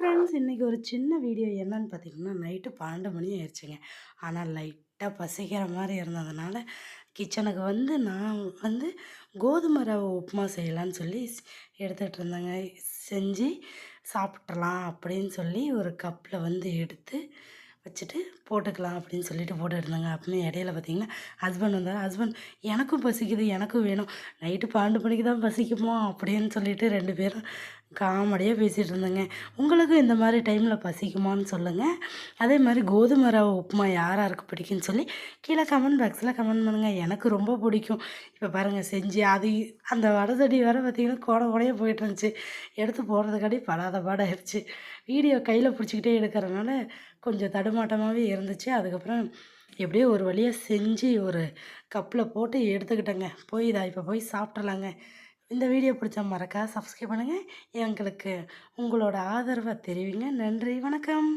Friends இன்றைக்கி ஒரு சின்ன வீடியோ என்னன்னு பார்த்தீங்கன்னா நைட்டு பன்னெண்டு மணி ஆயிடுச்சுங்க. ஆனால் லைட்டாக பசிக்கிற மாதிரி இருந்ததுனால கிச்சனுக்கு வந்து நான் வந்து கோதுமை ரவை உப்புமா செய்யலான்னு சொல்லி எடுத்துகிட்டு இருந்தேங்க. செஞ்சு சாப்பிட்றலாம் அப்படின்னு சொல்லி ஒரு கப்பில் வந்து எடுத்து வச்சுட்டு போட்டுக்கலாம் அப்படின்னு சொல்லிட்டு போட்டு இருந்தேங்க. அப்படின்னு இடையில பார்த்தீங்கன்னா ஹஸ்பண்ட் வந்தார். ஹஸ்பண்ட் எனக்கும் பசிக்குது எனக்கும் வேணும். நைட்டு பன்னெண்டு மணிக்கு தான் பசிக்குமோ? அப்படின்னு சொல்லிட்டு ரெண்டு பேரும் காமெடியாக பேசிகிட்டு இருந்தேங்க. உங்களுக்கும் இந்த மாதிரி டைமில் பசிக்குமான்னு சொல்லுங்கள் அதே மாதிரி கோதுமை ரவை உப்புமா யார் யாருக்கு பிடிக்குன்னு சொல்லி கீழே கமெண்ட் பாக்ஸில் கமெண்ட் பண்ணுங்கள் எனக்கு ரொம்ப பிடிக்கும். இப்போ பாருங்கள் செஞ்சு அது அந்த வடதடி வர பார்த்திங்கன்னா கோட கோடையே போயிட்டு இருந்துச்சு. எடுத்து போடுறதுக்காடி படாத பாடாயிருச்சு. வீடியோ கையில் பிடிச்சிக்கிட்டே எடுக்கிறதுனால கொஞ்சம் தடுமாட்டமாகவே இருந்துச்சு. அதுக்கப்புறம் எப்படியோ ஒரு வழியாக செஞ்சு ஒரு கப்பில் போட்டு எடுத்துக்கிட்டேங்க. போய் இதா இப்போ போய் சாப்பிட்றலாங்க இந்த வீடியோ பிடிச்ச மறக்காத சப்ஸ்கிரைப் பண்ணுங்கள் எங்களுக்கு உங்களோட ஆதரவை தெரிவிங்க. நன்றி வணக்கம்.